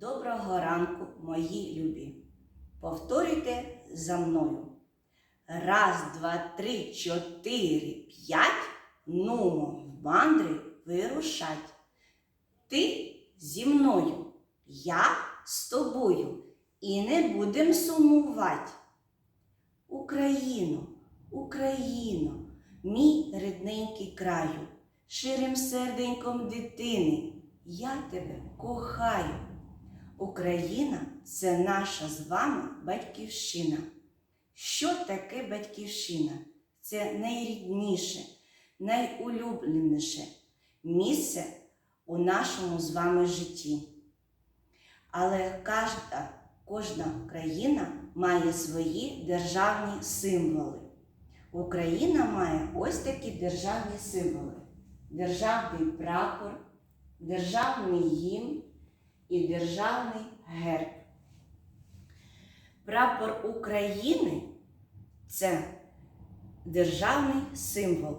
Доброго ранку, мої любі. Повторюйте за мною. Раз, два, три, чотири, п'ять. Нумо в мандри вирушать. Ти зі мною, я з тобою. І не будем сумувати. Україно, Україно, мій рідненький краю, ширим серденьком дитини, я тебе кохаю. Україна це наша з вами батьківщина. Що таке батьківщина? Це найрідніше, найулюбленіше місце у нашому з вами житті. Але кожна, кожна країна має свої державні символи. Україна має ось такі державні символи: державний прапор, державний гімн і державний герб. Прапор України це державний символ.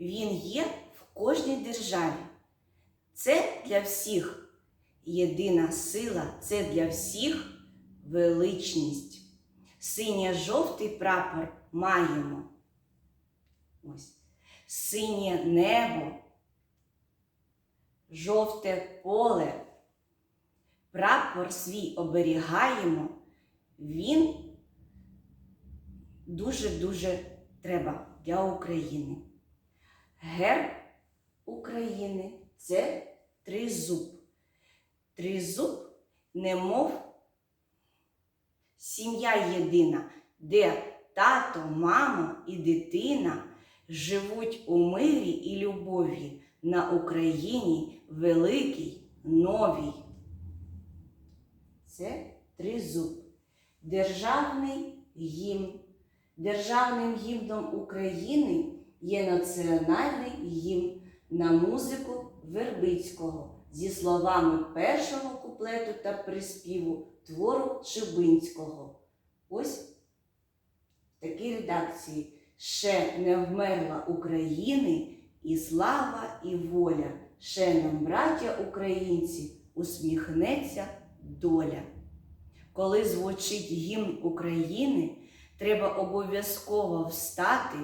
Він є в кожній державі. Це для всіх єдина сила, це для всіх величність. Синьо-жовтий прапор маємо. Ось. Синє небо, жовте поле. Прапор свій оберігаємо, він дуже-дуже треба для України. Герб України це тризуб. Тризуб, немов сім'я єдина, де тато, мама і дитина живуть у мирі і любові на Україні великій, новій. Це тризуб. Державний гімн. Державним гімном України є національний гімн на музику Вербицького зі словами першого куплету та приспіву твору Чубинського. Ось в такій редакції ще не вмерла України і слава, і воля. Ще нам, браття українці, усміхнеться доля. Коли звучить гімн України, треба обов'язково встати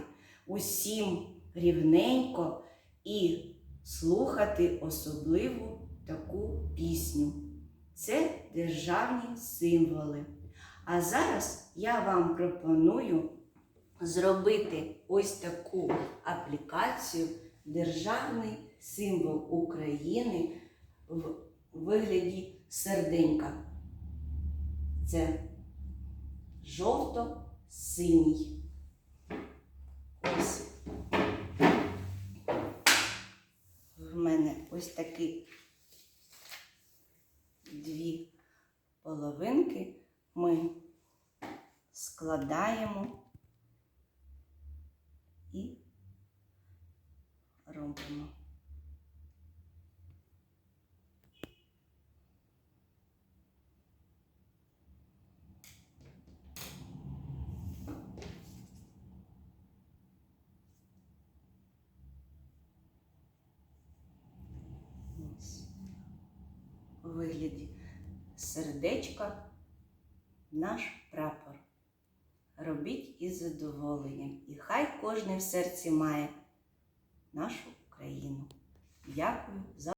усім рівненько і слухати особливу таку пісню. Це державні символи. А зараз я вам пропоную зробити ось таку аплікацію Державний символ України в вигляді серденька. Це жовто-синій. Ось в мене ось такі дві половинки ми складаємо і робимо. Вигляді сердечка наш прапор. Робіть із задоволенням, і хай кожен в серці має нашу країну. Дякую за